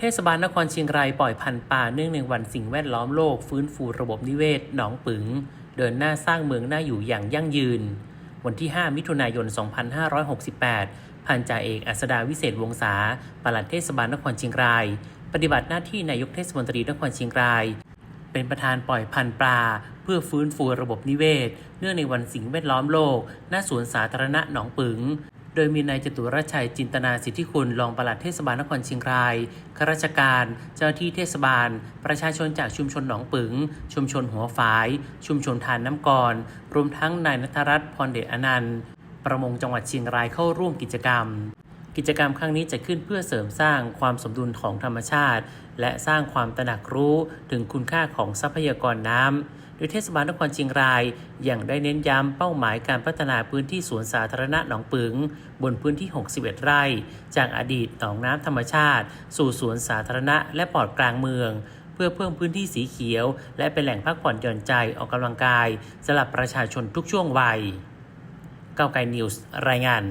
เทศบาลนครเชียงรายปล่อยพันธุ์ป่าเนื่องในวันสิ่งแวดล้อมโลก ฟื้นฟูระบบนิเวศ หนองปึง เดินหน้าสร้างเมืองน่าอยู่อย่างยั่งยืน วันที่ 5 มิถุนายน 2568 พันจ่าเอกอัสดาวิเศษวงศาปลัดเทศบาลนครเชียงราย ปฏิบัติหน้าที่นายกเทศมนตรีนครเชียงราย เป็นประธานปล่อยพันธุ์ปลา เพื่อฟื้นฟูระบบนิเวศ เนื่องในวันสิ่งแวดล้อมโลก ณ สวนสาธารณะหนองปึง โดยมีนายจตุรชัยจินตนาสิทธิคุณรองปลัดเทศบาลนครเชียงรายข้าราชการ เจ้าหน้าที่เทศบาล ประชาชนจากชุมชนหนองปึง ชุมชนหัวฝาย ชุมชนทานน้ำกร รวมทั้งนายนัทรัตน์พรเดชอนันต์ ประมงจังหวัดเชียงรายเข้าร่วมกิจกรรม กิจกรรมครั้งนี้จะขึ้นเพื่อเสริมสร้างความสมดุลของธรรมชาติ และสร้างความตระหนักรู้ถึงคุณค่าของทรัพยากรน้ำโดยเทศบาลนครเชียงรายย่างได้เน้นย้ำเป้าหมายการพัฒนาพื้นที่สวนสาธารณะหนองปึง บนพื้นที่ 61 ไร่ จากอดีตหนองน้ำธรรมชาติ สู่สวนสาธารณะและปอดกลางเมืองเพื่อเพิ่มพื้นที่สีเขียว และเป็นแหล่งพักผ่อนหย่อนใจออกกำลังกายสำหรับประชาชนทุกช่วงวัย เก้าไกลนิวส์รายงาน